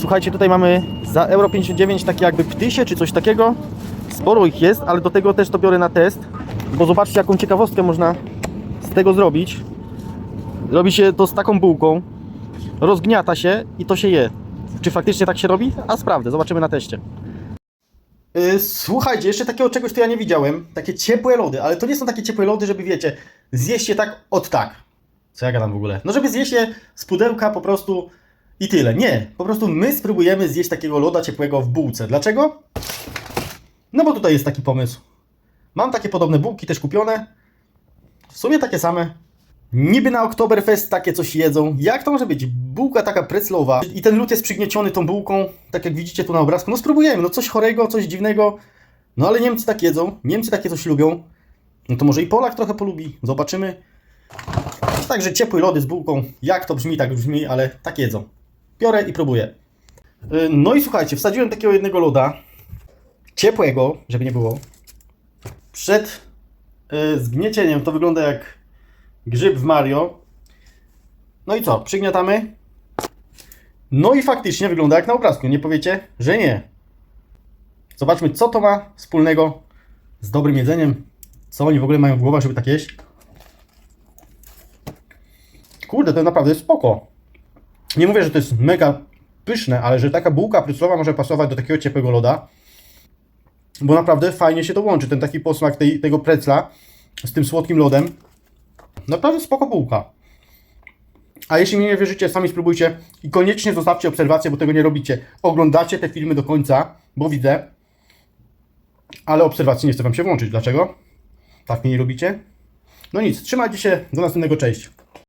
Słuchajcie, tutaj mamy za euro 59 takie jakby ptysie czy coś takiego. Sporo ich jest, ale do tego też to biorę na test, bo zobaczcie jaką ciekawostkę można z tego zrobić. Robi się to z taką bułką, rozgniata się i to się je. Czy faktycznie tak się robi? A sprawdzę, zobaczymy na teście. Yy, słuchajcie, jeszcze takiego czegoś to ja nie widziałem. Takie ciepłe lody, ale to nie są takie ciepłe lody, żeby wiecie, zjeść je tak od tak. Co ja gadam w ogóle? No żeby zjeść je z pudełka po prostu i tyle. Nie, po prostu my spróbujemy zjeść takiego loda ciepłego w bułce. Dlaczego? No bo tutaj jest taki pomysł. Mam takie podobne bułki też kupione. W sumie takie same. Niby na Oktoberfest takie coś jedzą. Jak to może być? Bułka taka preclowa i ten lód jest przygnieciony tą bułką, tak jak widzicie tu na obrazku. No spróbujemy, no coś chorego, coś dziwnego. No ale Niemcy tak jedzą, Niemcy takie coś lubią. No to może i Polak trochę polubi, zobaczymy. Także ciepłe lody z bułką, jak to brzmi, tak brzmi, ale tak jedzą. Biorę i próbuję. Yy, No i słuchajcie, wsadziłem takiego jednego loda, ciepłego, żeby nie było. Przed yy, zgniecieniem to wygląda jak grzyb w Mario. No i co? Przygniatamy. No i faktycznie wygląda jak na obrazku. Nie powiecie, że nie. Zobaczmy, co to ma wspólnego z dobrym jedzeniem. Co oni w ogóle mają w głowach, żeby tak jeść. Kurde, to naprawdę jest spoko. Nie mówię, że to jest mega pyszne, ale że taka bułka pryclowa może pasować do takiego ciepłego loda. Bo naprawdę fajnie się to łączy. Ten taki posmak tej, tego precla z tym słodkim lodem. Naprawdę spoko bułka. A jeśli mi nie wierzycie, sami spróbujcie i koniecznie zostawcie obserwację, bo tego nie robicie. Oglądacie te filmy do końca, bo widzę, ale obserwacji nie chcę wam się włączyć. Dlaczego? Tak mnie nie lubicie? No nic, trzymajcie się, do następnego, cześć.